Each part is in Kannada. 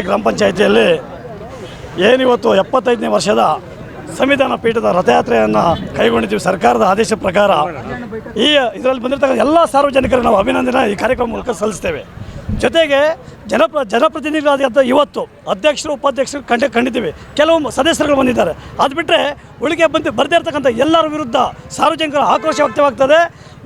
ಗ್ರಾಮ ಪಂಚಾಯಿತಿಯಲ್ಲಿ ಏನಿವತ್ತು ಎಪ್ಪತ್ತೈದನೇ ವರ್ಷದ ಸಂವಿಧಾನ ಪೀಠದ ರಥಯಾತ್ರೆಯನ್ನು ಕೈಗೊಂಡಿದ್ದೀವಿ ಸರ್ಕಾರದ ಆದೇಶ ಪ್ರಕಾರ. ಈ ಇದರಲ್ಲಿ ಬಂದಿರತಕ್ಕಂಥ ಎಲ್ಲ ಸಾರ್ವಜನಿಕರು ನಾವು ಅಭಿನಂದನೆ, ಈ ಕಾರ್ಯಕ್ರಮ ಮೂಲಕ ಸಲ್ಲಿಸ್ತೇವೆ. ಜೊತೆಗೆ ಜನಪ್ರ ಜನಪ್ರತಿನಿಧಿಗಳಾದಂಥ ಇವತ್ತು ಅಧ್ಯಕ್ಷರು, ಉಪಾಧ್ಯಕ್ಷರು ಕಂಡ, ಕಂಡಿದ್ದೀವಿ. ಕೆಲವು ಸದಸ್ಯರುಗಳು ಬಂದಿದ್ದಾರೆ. ಅದು ಬಿಟ್ಟರೆ ಉಳಿಗೆ ಬಂದು ಬರದೇ ಇರತಕ್ಕಂಥ ಎಲ್ಲರ ವಿರುದ್ಧ ಸಾರ್ವಜನಿಕರ ಆಕ್ರೋಶ ವ್ಯಕ್ತವಾಗ್ತದೆ.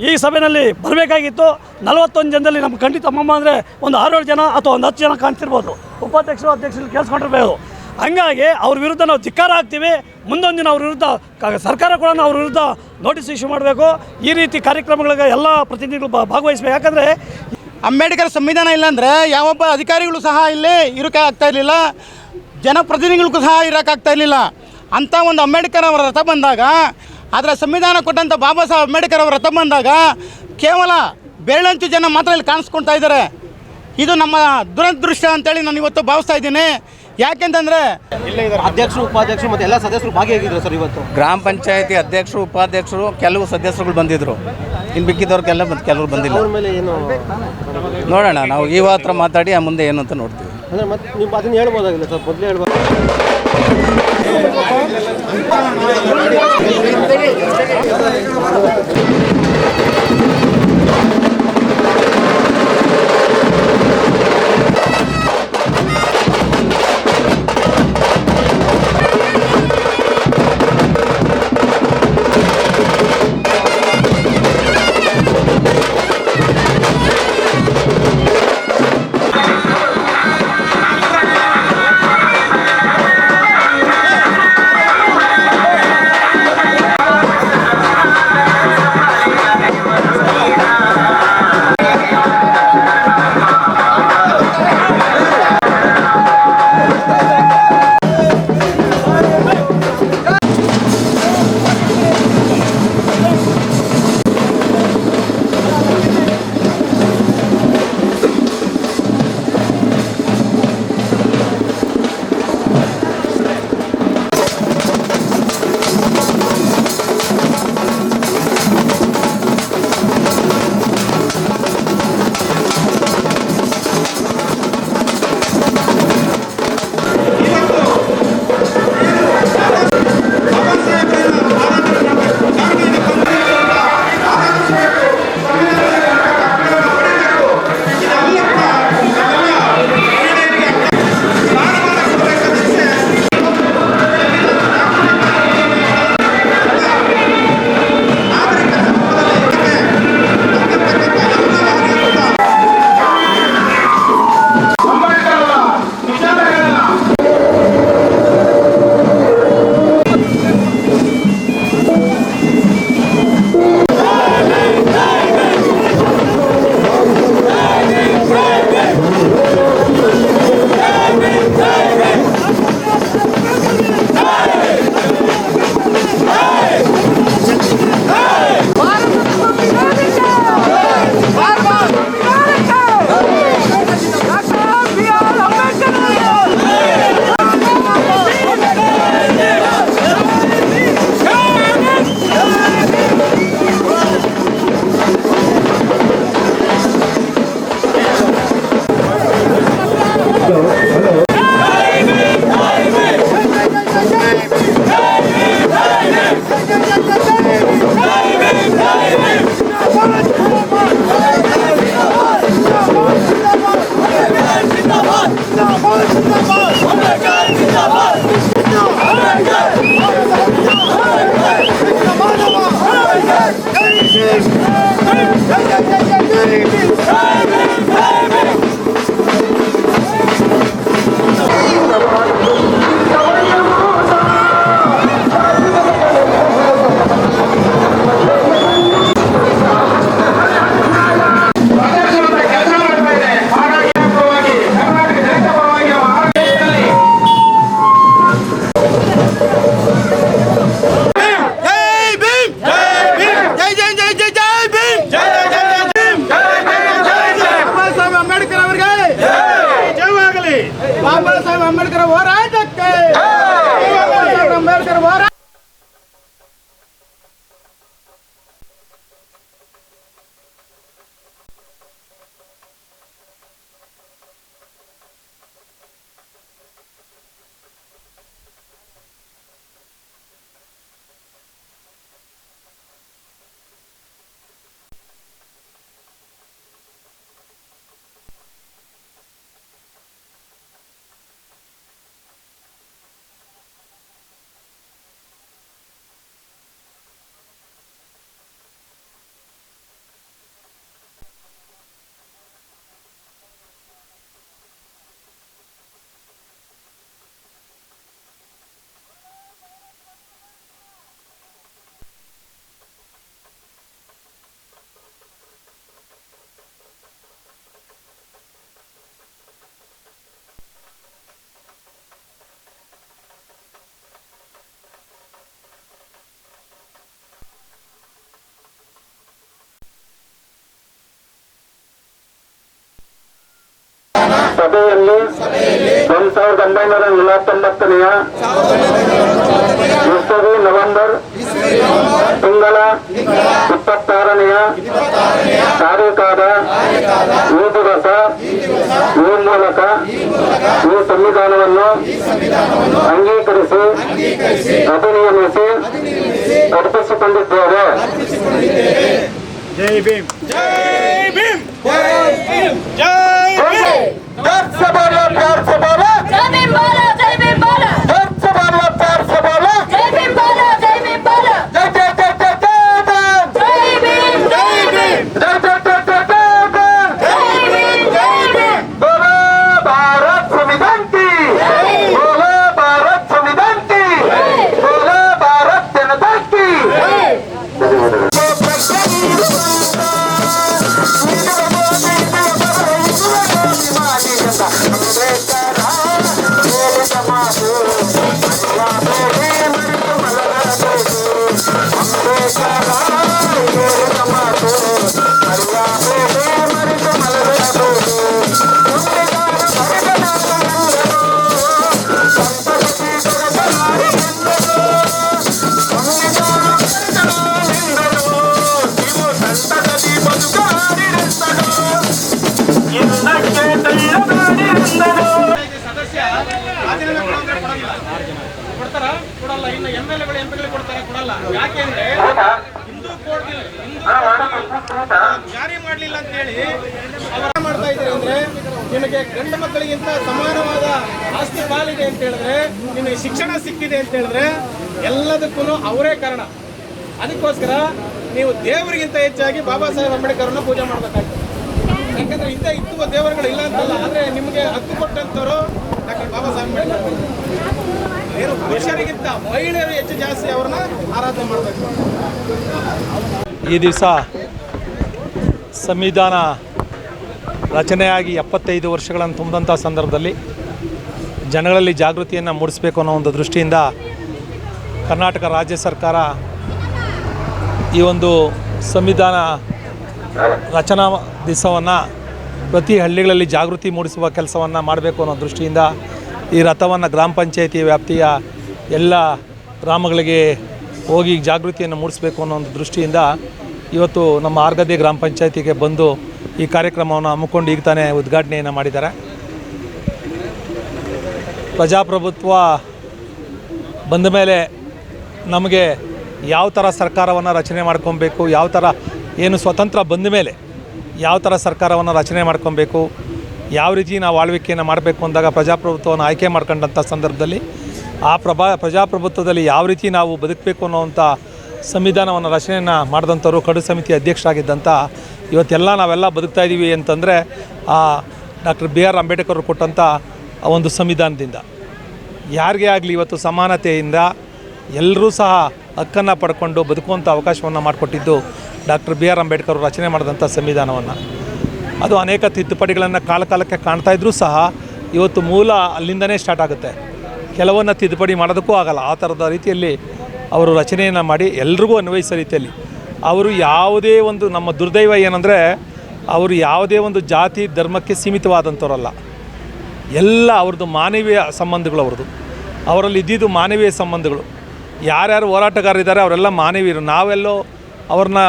ಈ ಸಭೆಯಲ್ಲಿ ಬರಬೇಕಾಗಿತ್ತು. ನಲವತ್ತೊಂದು ಜನದಲ್ಲಿ ನಮ್ಮ ಖಂಡಿತ ಅಮ್ಮಮ್ಮ ಅಂದರೆ ಒಂದು ಆರೇಳು ಜನ ಅಥವಾ ಒಂದು ಹತ್ತು ಜನ ಕಾಣ್ತಿರ್ಬೋದು. ಉಪಾಧ್ಯಕ್ಷರು, ಅಧ್ಯಕ್ಷರು ಕೇಳಿಸ್ಕೊಂಡಿರ್ಬೋದು ಹಂಗಾಗಿ ಅವ್ರ ವಿರುದ್ಧ ನಾವು ಧಿಕ್ಕಾರ ಹಾಕ್ತೀವಿ ಮುಂದೊಂದು ದಿನ ಅವ್ರ ವಿರುದ್ಧ ಸರ್ಕಾರ ಕೂಡ ಅವ್ರ ವಿರುದ್ಧ ನೋಟಿಸ್ ಇಶ್ಯೂ ಮಾಡಬೇಕು. ಈ ರೀತಿ ಕಾರ್ಯಕ್ರಮಗಳಿಗೆ ಎಲ್ಲ ಪ್ರತಿನಿಧಿಗಳು ಭಾಗವಹಿಸಬೇಕು. ಯಾಕಂದರೆ ಅಂಬೇಡ್ಕರ್ ಸಂವಿಧಾನ ಇಲ್ಲಾಂದರೆ ಯಾವೊಬ್ಬ ಅಧಿಕಾರಿಗಳು ಸಹ ಇಲ್ಲಿ ಇರೋಕೆ ಆಗ್ತಾ ಇರಲಿಲ್ಲ. ಜನಪ್ರತಿನಿಧಿಗಳಿಗೂ ಸಹ ಇರೋಕ್ಕಾಗ್ತಾ ಇರಲಿಲ್ಲ. ಅಂಥ ಒಂದು ಅಂಬೇಡ್ಕರ್ ಅವರ ರಥ ಬಂದಾಗ ಅದರ ಸಂವಿಧಾನ ಕೊಟ್ಟಂಥ ಬಾಬಾ ಸಾಹೇಬ್ ಅಂಬೇಡ್ಕರ್ ಅವರ ರಥ ಬಂದಾಗ ಕೇವಲ ಬೆರಳಂಚು ಜನ ಮಾತ್ರ ಇಲ್ಲಿ ಕಾಣಿಸ್ಕೊಳ್ತಾ ಇದ್ದಾರೆ. ಇದು ನಮ್ಮ ದುರದೃಷ್ಟ ಅಂತೇಳಿ ನಾನು ಇವತ್ತು ಭಾವಿಸ್ತಾ ಇದ್ದೀನಿ. ಯಾಕೆಂತಂದರೆ ಅಧ್ಯಕ್ಷರು ಉಪಾಧ್ಯಕ್ಷರು ಮತ್ತೆ ಎಲ್ಲ ಸದಸ್ಯರು ಭಾಗಿಯಾಗಿದ್ರು ಸರ್ ಇವತ್ತು. ಗ್ರಾಮ ಪಂಚಾಯತಿ ಅಧ್ಯಕ್ಷರು ಉಪಾಧ್ಯಕ್ಷರು ಕೆಲವು ಸದಸ್ಯರುಗಳು ಬಂದಿದ್ದರು ಇನ್ನು ಬಿಕ್ಕಿದವ್ರಿಗೆಲ್ಲ ಬಂದು ಕೆಲವರು ಬಂದಿಲ್ಲ. ಅವ್ರ ಮೇಲೆ ಏನು ನೋಡೋಣ ನಾವು ಈ ಹತ್ರ ಮಾತಾಡಿ ಆ ಮುಂದೆ ಏನು ಅಂತ ನೋಡ್ತೀವಿ. ಅಂದ್ರೆ ಮತ್ತೆ ನೀವು ಅದನ್ನ ಹೇಳ್ಬೋದಾಗಿಲ್ಲ ಸರ್ ಮೊದಲೇ ಹೇಳ್ಬೋದು. ಜೈ ಸಭೆಯಲ್ಲಿ ಒಂದ್ ಸಾವಿರದ ಒಂಬೈನೂರ ನಲವತ್ತೊಂಬತ್ತನೆಯ ಇಸವಿ ನವೆಂಬರ್ ತಿಂಗಳ ಇಪ್ಪತ್ತಾರನೆಯ ತಾರೀಕಾದ ಈ ದಿವಸ ಈ ಮೂಲಕ ಈ ಸಂವಿಧಾನವನ್ನು ಅಂಗೀಕರಿಸಿ ಅಧಿನಿಯಮಿಸಿ ಅರ್ಪಿಸಿಕೊಂಡಿದ್ದೇವೆ. Dert sebalar, yar sebalar. Canım ಹೇಳಿದ್ರೆ, ನಿಮಗೆ ಶಿಕ್ಷಣ ಸಿಕ್ಕಿದೆ ಅಂತ ಹೇಳಿದ್ರೆ ಎಲ್ಲದಕ್ಕೂ ಅವರೇ ಕಾರಣ. ಅದಕ್ಕೋಸ್ಕರ ನೀವು ದೇವರಿಗಿಂತ ಹೆಚ್ಚಾಗಿ ಬಾಬಾ ಸಾಹೇಬ್ ಅಂಬೇಡ್ಕರ್ನ ಪೂಜೆ ಮಾಡಬೇಕಾಗ್ತದೆ. ಯಾಕಂದ್ರೆ ಇಂಥ ಇತ್ತು ದೇವರುಗಳು ಇಲ್ಲ ಅಂತಲ್ಲ, ಆದ್ರೆ ನಿಮಗೆ ಹಕ್ಕು ಕೊಟ್ಟಂತವರು ಡಾಕ್ಟರ್ ಬಾಬಾ ಸಾಹೇಬ್ ಅಂಬೇಡ್ಕರ್. ಏನು ಪುರುಷರಿಗಿಂತ ಮಹಿಳೆಯರು ಹೆಚ್ಚು ಜಾಸ್ತಿ ಅವ್ರನ್ನ ಆರಾಧನೆ ಮಾಡಬೇಕು. ಈ ದಿವಸ ಸಂವಿಧಾನ ರಚನೆಯಾಗಿ ಎಪ್ಪತ್ತೈದು ವರ್ಷಗಳನ್ನು ತುಂಬಿದಂಥ ಸಂದರ್ಭದಲ್ಲಿ ಜನಗಳಲ್ಲಿ ಜಾಗೃತಿಯನ್ನು ಮೂಡಿಸಬೇಕು ಅನ್ನೋ ಒಂದು ದೃಷ್ಟಿಯಿಂದ ಕರ್ನಾಟಕ ರಾಜ್ಯ ಸರ್ಕಾರ ಈ ಒಂದು ಸಂವಿಧಾನ ರಚನಾ ದಿವಸವನ್ನು ಪ್ರತಿ ಹಳ್ಳಿಗಳಲ್ಲಿ ಜಾಗೃತಿ ಮೂಡಿಸುವ ಕೆಲಸವನ್ನು ಮಾಡಬೇಕು ಅನ್ನೋ ದೃಷ್ಟಿಯಿಂದ ಈ ರಥವನ್ನು ಗ್ರಾಮ ಪಂಚಾಯಿತಿ ವ್ಯಾಪ್ತಿಯ ಎಲ್ಲ ಗ್ರಾಮಗಳಿಗೆ ಹೋಗಿ ಜಾಗೃತಿಯನ್ನು ಮೂಡಿಸಬೇಕು ಅನ್ನೋ ಒಂದು ದೃಷ್ಟಿಯಿಂದ ಇವತ್ತು ನಮ್ಮ ಆರ್ಗದ್ದೆ ಗ್ರಾಮ ಪಂಚಾಯಿತಿಗೆ ಬಂದು ಈ ಕಾರ್ಯಕ್ರಮವನ್ನು ಹಮ್ಮಿಕೊಂಡು ಈಗ ತಾನೇ ಉದ್ಘಾಟನೆಯನ್ನು ಮಾಡಿದ್ದಾರೆ. ಪ್ರಜಾಪ್ರಭುತ್ವ ಬಂದ ಮೇಲೆ ನಮಗೆ ಯಾವ ಥರ ಸರ್ಕಾರವನ್ನು ರಚನೆ ಮಾಡ್ಕೊಬೇಕು, ಯಾವ ಥರ ಏನು ಸ್ವತಂತ್ರ ಬಂದ ಮೇಲೆ ಯಾವ ಥರ ಸರ್ಕಾರವನ್ನು ರಚನೆ ಮಾಡ್ಕೊಬೇಕು, ಯಾವ ರೀತಿ ನಾವು ಆಳ್ವಿಕೆಯನ್ನು ಮಾಡಬೇಕು ಅಂದಾಗ ಪ್ರಜಾಪ್ರಭುತ್ವವನ್ನು ಆಯ್ಕೆ ಮಾಡ್ಕೊಂಡಂಥ ಸಂದರ್ಭದಲ್ಲಿ, ಆ ಪ್ರಭಾ ಪ್ರಜಾಪ್ರಭುತ್ವದಲ್ಲಿ ಯಾವ ರೀತಿ ನಾವು ಬದುಕಬೇಕು ಅನ್ನೋವಂಥ ಸಂವಿಧಾನವನ್ನು ರಚನೆಯನ್ನು ಮಾಡಿದಂಥವ್ರು ಕಡು ಸಮಿತಿ ಅಧ್ಯಕ್ಷರಾಗಿದ್ದಂಥ ಇವತ್ತೆಲ್ಲ ನಾವೆಲ್ಲ ಬದುಕ್ತಾ ಇದ್ದೀವಿ ಅಂತಂದರೆ, ಆ ಡಾಕ್ಟರ್ ಬಿ ಆರ್ ಅಂಬೇಡ್ಕರ್ ಕೊಟ್ಟಂಥ ಆ ಒಂದು ಸಂವಿಧಾನದಿಂದ. ಯಾರಿಗೇ ಆಗಲಿ ಇವತ್ತು ಸಮಾನತೆಯಿಂದ ಎಲ್ಲರೂ ಸಹ ಹಕ್ಕನ್ನು ಪಡ್ಕೊಂಡು ಬದುಕುವಂಥ ಅವಕಾಶವನ್ನು ಮಾಡಿಕೊಟ್ಟಿದ್ದು ಡಾಕ್ಟರ್ ಬಿ ಆರ್ ಅಂಬೇಡ್ಕರ್ ರಚನೆ ಮಾಡಿದಂಥ ಸಂವಿಧಾನವನ್ನು. ಅದು ಅನೇಕ ತಿದ್ದುಪಡಿಗಳನ್ನು ಕಾಲ ಕಾಲಕ್ಕೆ ಕಾಣ್ತಾ ಇದ್ದರೂ ಸಹ ಇವತ್ತು ಮೂಲ ಅಲ್ಲಿಂದನೇ ಸ್ಟಾರ್ಟ್ ಆಗುತ್ತೆ. ಕೆಲವನ್ನು ತಿದ್ದುಪಡಿ ಮಾಡೋದಕ್ಕೂ ಆಗಲ್ಲ. ಆ ಥರದ ರೀತಿಯಲ್ಲಿ ಅವರು ರಚನೆಯನ್ನು ಮಾಡಿ ಎಲ್ರಿಗೂ ಅನ್ವಯಿಸೋ ರೀತಿಯಲ್ಲಿ. ಅವರು ಯಾವುದೇ ಒಂದು ನಮ್ಮ ದುರ್ದೈವ ಏನಂದರೆ, ಅವರು ಯಾವುದೇ ಒಂದು ಜಾತಿ, ಧರ್ಮಕ್ಕೆ ಸೀಮಿತವಾದಂಥವರಲ್ಲ ಎಲ್ಲ ಅವ್ರದ್ದು ಮಾನವೀಯ ಸಂಬಂಧಗಳು ಅವ್ರದ್ದು. ಅವರಲ್ಲಿ ಇದ್ದಿದ್ದು ಮಾನವೀಯ ಸಂಬಂಧಗಳು. ಯಾರ್ಯಾರು ಹೋರಾಟಗಾರರಿದ್ದಾರೆ ಅವರೆಲ್ಲ ಮಾನವೀಯರು. ನಾವೆಲ್ಲೋ ಅವ್ರನ್ನ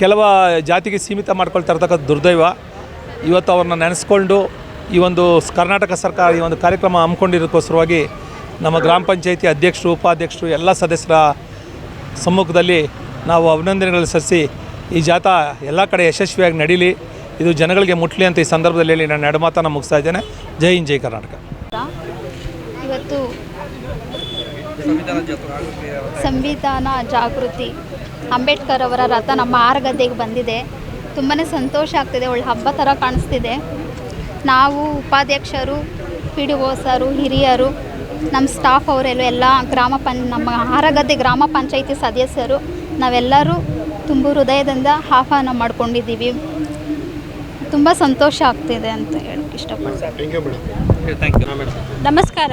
ಕೆಲವ ಜಾತಿಗೆ ಸೀಮಿತ ಮಾಡ್ಕೊಳ್ತಾ ಇರ್ತಕ್ಕಂಥ ದುರ್ದೈವ, ಇವತ್ತು ಅವ್ರನ್ನ ನೆನೆಸ್ಕೊಂಡು ಈ ಒಂದು ಕರ್ನಾಟಕ ಸರ್ಕಾರ ಈ ಒಂದು ಕಾರ್ಯಕ್ರಮ ಹಮ್ಮಿಕೊಂಡಿರೋಕ್ಕೋಸ್ಕರವಾಗಿ ನಮ್ಮ ಗ್ರಾಮ ಪಂಚಾಯಿತಿ ಅಧ್ಯಕ್ಷರು, ಉಪಾಧ್ಯಕ್ಷರು, ಎಲ್ಲ ಸದಸ್ಯರ ಸಮ್ಮುಖದಲ್ಲಿ ನಾವು ಅಭಿನಂದನೆಗಳು ಸಲ್ಲಿಸಿ ಈ ಜಾಥಾ ಎಲ್ಲ ಕಡೆ ಯಶಸ್ವಿಯಾಗಿ ನಡೀಲಿ. ಇದು ಜನಗಳಿಗೆ ಮುಟ್ಲಿ ಅಂತ ಈ ಸಂದರ್ಭದಲ್ಲಿ ಹೇಳಿ ನಾನು ನಡಮಾತನ ಮುಗಿಸ್ತಾ ಇದ್ದೇನೆ. ಜೈ ಹಿಂದ್, ಜೈ ಕರ್ನಾಟಕ. ಇವತ್ತು ಸಂವಿಧಾನ ಜಾಗೃತಿ ಅಂಬೇಡ್ಕರ್ ಅವರ ರಥ ನಮ್ಮ ಆರಗದ್ದೆಗೆ ಬಂದಿದೆ. ತುಂಬಾ ಸಂತೋಷ ಆಗ್ತಿದೆ. ಒಳ್ಳೆ ಹಬ್ಬ ಥರ ಕಾಣಿಸ್ತಿದೆ. ನಾವು ಉಪಾಧ್ಯಕ್ಷರು ಪಿ ಡಿ ಒ ಸರು, ಹಿರಿಯರು, ನಮ್ಮ ಸ್ಟಾಫ್ ಅವರೆಲ್ಲ, ಎಲ್ಲ ಗ್ರಾಮ ಪಂ, ನಮ್ಮ ಆರಗದ್ದೆ ಗ್ರಾಮ ಪಂಚಾಯಿತಿ ಸದಸ್ಯರು, ನಾವೆಲ್ಲರೂ ತುಂಬ ಹೃದಯದಿಂದ ಆಹ್ವಾನ ಮಾಡ್ಕೊಂಡಿದ್ದೀವಿ. ತುಂಬ ಸಂತೋಷ ಆಗ್ತಿದೆ ಅಂತ ಹೇಳಕ್ಕೆ ಇಷ್ಟಪಡ್ತೀನಿ. ನಮಸ್ಕಾರ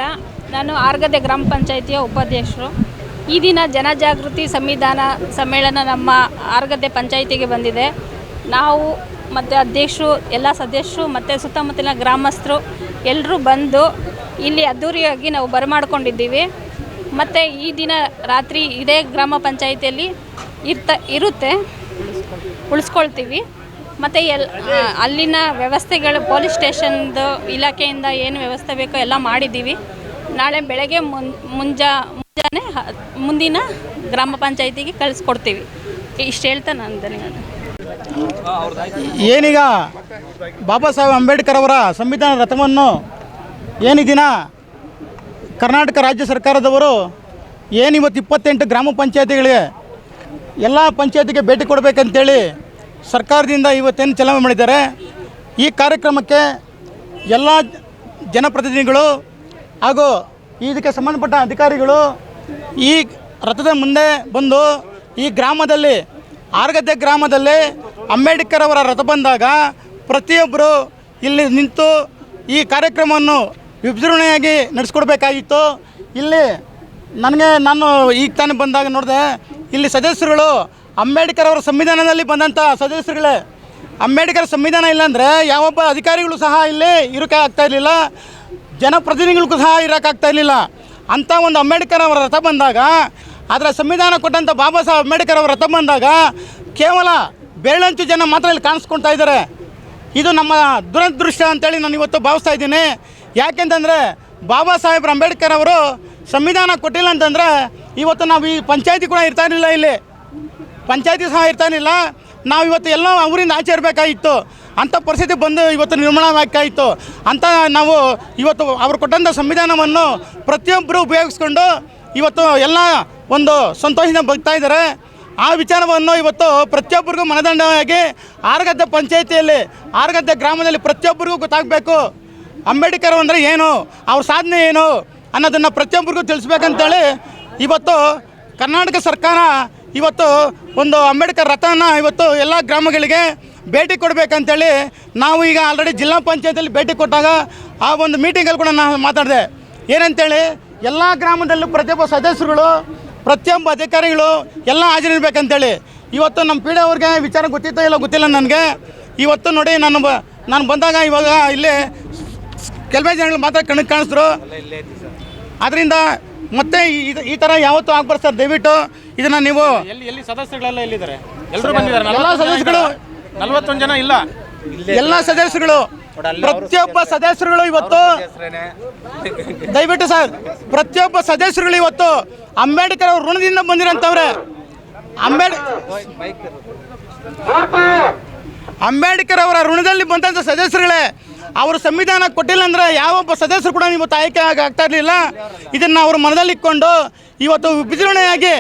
ನಾನು ಆರ್ಗದೆ ಗ್ರಾಮ ಪಂಚಾಯಿತಿಯ ಉಪಾಧ್ಯಕ್ಷರು. ಈ ದಿನ ಜನಜಾಗೃತಿ ಸಂವಿಧಾನ ಸಮ್ಮೇಳನ ನಮ್ಮ ಆರ್ಗದೆ ಪಂಚಾಯಿತಿಗೆ ಬಂದಿದೆ. ನಾವು ಮತ್ತು ಅಧ್ಯಕ್ಷರು ಎಲ್ಲ ಸದಸ್ಯರು ಮತ್ತು ಸುತ್ತಮುತ್ತಲಿನ ಗ್ರಾಮಸ್ಥರು ಎಲ್ಲರೂ ಬಂದು ಇಲ್ಲಿ ಅದ್ಧೂರಿಯಾಗಿ ನಾವು ಬರಮಾಡ್ಕೊಂಡಿದ್ದೀವಿ. ಮತ್ತು ಈ ದಿನ ರಾತ್ರಿ ಇದೇ ಗ್ರಾಮ ಪಂಚಾಯಿತಿಯಲ್ಲಿ ಇರ್ತ ಇರುತ್ತೆ ಉಳಿಸ್ಕೊಳ್ತೀವಿ. ಮತ್ತು ಎಲ್ ಅಲ್ಲಿನ ವ್ಯವಸ್ಥೆಗಳು ಪೊಲೀಸ್ ಸ್ಟೇಷನ್ದು ಇಲಾಖೆಯಿಂದ ಏನು ವ್ಯವಸ್ಥೆ ಬೇಕೋ ಎಲ್ಲ ಮಾಡಿದ್ದೀವಿ. ನಾಳೆ ಬೆಳಗ್ಗೆ ಮುನ್, ಮುಂಜಾ, ಮುಂಜಾನೆ ಮುಂದಿನ ಗ್ರಾಮ ಪಂಚಾಯಿತಿಗೆ ಕಳಿಸ್ಕೊಡ್ತೀವಿ. ಇಷ್ಟು ಹೇಳ್ತಾ ನಾನು ಏನೀಗ ಬಾಬಾ ಸಾಹೇಬ್ ಅಂಬೇಡ್ಕರ್ ಅವರ ಸಂವಿಧಾನ ರಥವನ್ನು ಏನಿದಿನ ದಿನ ಕರ್ನಾಟಕ ರಾಜ್ಯ ಸರ್ಕಾರದವರು ಏನು ಇವತ್ತು ಇಪ್ಪತ್ತೆಂಟು ಗ್ರಾಮ ಪಂಚಾಯತಿಗಳಿಗೆ ಎಲ್ಲ ಪಂಚಾಯತಿಗೆ ಭೇಟಿ ಕೊಡಬೇಕಂತೇಳಿ ಸರ್ಕಾರದಿಂದ ಇವತ್ತೇನು ಚಲನೆ ಮಾಡಿದ್ದಾರೆ, ಈ ಕಾರ್ಯಕ್ರಮಕ್ಕೆ ಎಲ್ಲ ಜನಪ್ರತಿನಿಧಿಗಳು ಹಾಗೂ ಇದಕ್ಕೆ ಸಂಬಂಧಪಟ್ಟ ಅಧಿಕಾರಿಗಳು ಈ ರಥದ ಮುಂದೆ ಬಂದು ಈ ಗ್ರಾಮದಲ್ಲಿ, ಆರ್ಗದ್ದೆ ಗ್ರಾಮದಲ್ಲಿ ಅಂಬೇಡ್ಕರ್ ಅವರ ರಥ ಬಂದಾಗ ಪ್ರತಿಯೊಬ್ಬರು ಇಲ್ಲಿ ನಿಂತು ಈ ಕಾರ್ಯಕ್ರಮವನ್ನು ವಿಜೃಂಭಣೆಯಾಗಿ ನಡೆಸ್ಕೊಡ್ಬೇಕಾಗಿತ್ತು. ಇಲ್ಲಿ ನನಗೆ ನಾನು ಈಗ ತಾನೇ ಬಂದಾಗ ನೋಡಿದೆ, ಇಲ್ಲಿ ಸದಸ್ಯರುಗಳು ಅಂಬೇಡ್ಕರ್ ಅವರ ಸಂವಿಧಾನದಲ್ಲಿ ಬಂದಂಥ ಸದಸ್ಯರುಗಳೇ, ಅಂಬೇಡ್ಕರ್ ಸಂವಿಧಾನ ಇಲ್ಲಾಂದರೆ ಯಾವೊಬ್ಬ ಅಧಿಕಾರಿಗಳು ಸಹ ಇಲ್ಲಿ ಇರೋಕೆ ಆಗ್ತಾ ಇರಲಿಲ್ಲ, ಜನಪ್ರತಿನಿಧಿಗಳಿಗೂ ಸಹ ಇರೋಕ್ಕಾಗ್ತಾ ಇರಲಿಲ್ಲ. ಅಂಥ ಒಂದು ಅಂಬೇಡ್ಕರ್ ಅವರ ರಥ ಬಂದಾಗ ಅದರ ಸಂವಿಧಾನ ಕೊಟ್ಟಂಥ ಬಾಬಾ ಸಾಹೇಬ್ ಅಂಬೇಡ್ಕರ್ ಅವರ ರಥ ಬಂದಾಗ ಕೇವಲ ಬೆಳ್ಳಂಚು ಜನ ಮಾತ್ರ ಇಲ್ಲಿ ಕಾಣಿಸ್ಕೊಳ್ತಾ ಇದ್ದಾರೆ. ಇದು ನಮ್ಮ ದುರದೃಷ್ಟ ಅಂತೇಳಿ ನಾನು ಇವತ್ತು ಭಾವಿಸ್ತಾ ಇದ್ದೀನಿ. ಯಾಕೆಂತಂದರೆ ಬಾಬಾ ಸಾಹೇಬ್ರ ಅಂಬೇಡ್ಕರ್ ಅವರು ಸಂವಿಧಾನ ಕೊಟ್ಟಿಲ್ಲ ಅಂತಂದರೆ ಇವತ್ತು ನಾವು ಈ ಪಂಚಾಯತಿ ಕೂಡ ಇರ್ತಾ ಇರಲಿಲ್ಲ ಇಲ್ಲಿ. ಪಂಚಾಯತಿ ಸಹ ಇರ್ತಾ ಇರಲಿಲ್ಲ ನಾವು ಇವತ್ತು ಎಲ್ಲ ಊರಿಂದ ಆಚೆ ಇರಬೇಕಾಗಿತ್ತು. ಅಂಥ ಪರಿಸ್ಥಿತಿ ಬಂದು ಇವತ್ತು ನಿರ್ಮಾಣ ಅಂತ ನಾವು ಇವತ್ತು ಅವರು ಕೊಟ್ಟಂಥ ಸಂವಿಧಾನವನ್ನು ಪ್ರತಿಯೊಬ್ಬರು ಉಪಯೋಗಿಸ್ಕೊಂಡು ಇವತ್ತು ಎಲ್ಲ ಒಂದು ಸಂತೋಷದಿಂದ ಬಗ್ತಾ ಇದ್ದಾರೆ. ಆ ವಿಚಾರವನ್ನು ಇವತ್ತು ಪ್ರತಿಯೊಬ್ಬರಿಗೂ ಮನದಂಡವಾಗಿ ಆರಗದ್ದೆ ಪಂಚಾಯಿತಿಯಲ್ಲಿ, ಆರಗದ್ದೆ ಗ್ರಾಮದಲ್ಲಿ ಪ್ರತಿಯೊಬ್ಬರಿಗೂ ಗೊತ್ತಾಗಬೇಕು. ಅಂಬೇಡ್ಕರ್ ಅಂದರೆ ಏನು, ಅವ್ರ ಸಾಧನೆ ಏನು ಅನ್ನೋದನ್ನು ಪ್ರತಿಯೊಬ್ಬರಿಗೂ ತಿಳಿಸ್ಬೇಕಂತೇಳಿ ಇವತ್ತು ಕರ್ನಾಟಕ ಸರ್ಕಾರ ಇವತ್ತು ಒಂದು ಅಂಬೇಡ್ಕರ್ ರಥನ ಇವತ್ತು ಎಲ್ಲ ಗ್ರಾಮಗಳಿಗೆ ಭೇಟಿ ಕೊಡಬೇಕಂತೇಳಿ ನಾವು ಈಗ ಆಲ್ರೆಡಿ ಜಿಲ್ಲಾ ಪಂಚಾಯತಿಯಲ್ಲಿ ಭೇಟಿ ಕೊಟ್ಟಾಗ ಆ ಒಂದು ಮೀಟಿಂಗಲ್ಲಿ ಕೂಡ ನಾನು ಮಾತಾಡಿದೆ. ಏನಂತೇಳಿ ಎಲ್ಲ ಗ್ರಾಮದಲ್ಲೂ ಪ್ರತಿಯೊಬ್ಬ ಸದಸ್ಯರುಗಳು ಪ್ರತಿಯೊಬ್ಬ ಅಧಿಕಾರಿಗಳು ಎಲ್ಲ ಹಾಜರಿರ್ಬೇಕಂತೇಳಿ. ಇವತ್ತು ನಮ್ಮ ಪೀಡೆ ಅವ್ರಿಗೆ ವಿಚಾರ ಗೊತ್ತಿತ್ತೋ ಇಲ್ಲ ಗೊತ್ತಿಲ್ಲ ನನಗೆ. ಇವತ್ತು ನೋಡಿ ನಾನು ಬ ನಾನು ಬಂದಾಗ ಇವಾಗ ಇಲ್ಲಿ ಕೆಲವೇ ಜನಗಳು ಮಾತ್ರ ಕಣ್ಣಿಗೆ ಕಾಣಿಸಿದ್ರು. ಅದರಿಂದ ಮತ್ತೆ ಈ- ತರ ಈ ಥರ ಯಾವತ್ತೂ ಆಗ್ಬಾರ್ದು ಸರ್. ದಯವಿಟ್ಟು ಇದನ್ನ ನೀವು ಎಲ್ಲಿ ಎಲ್ಲಿ ಸದಸ್ಯಗಳೆಲ್ಲ ಎಲ್ಲಿದ್ದಾರೆ? ಎಲ್ಲರೂ ಬಂದಿದ್ದಾರೆ? ಎಲ್ಲ ಸದಸ್ಯರುಗಳು ನಲವತ್ತೊಂದು ಜನ ಇಲ್ಲ. ಎಲ್ಲ ಸದಸ್ಯರುಗಳು. ಪ್ರತಿಯೊಬ್ಬ ಸದಸ್ಯರುಗಳು ಇವತ್ತು ದಯವಿಟ್ಟು ಸರ್ ಪ್ರತಿಯೊಬ್ಬ ಸದಸ್ಯರುಗಳು ಇವತ್ತು ಅಂಬೇಡ್ಕರ್ ಅವ್ರ ಋಣದಿಂದ ಬಂದಿರೋಂಥವ್ರೆ. ಅಂಬೇಡ್ ಅಂಬೇಡ್ಕರ್ ಅವರ ಋಣದಲ್ಲಿ ಬಂದಂಥ ಸದಸ್ಯರುಗಳೇ ಅವರು ಸಂವಿಧಾನ ಕೊಟ್ಟಿಲ್ಲ ಅಂದರೆ ಯಾವೊಬ್ಬ ಸದಸ್ಯರು ಕೂಡ ನಿಮ್ಮ ಆಯ್ಕೆ ಆಗ- ಆಗ್ತಾ ಇರಲಿಲ್ಲ. ಇದನ್ನು ಅವರು ಮನದಲ್ಲಿಕ್ಕೊಂಡು ಇವತ್ತು ವಿಜೃಂಭಣೆಯಾಗಿ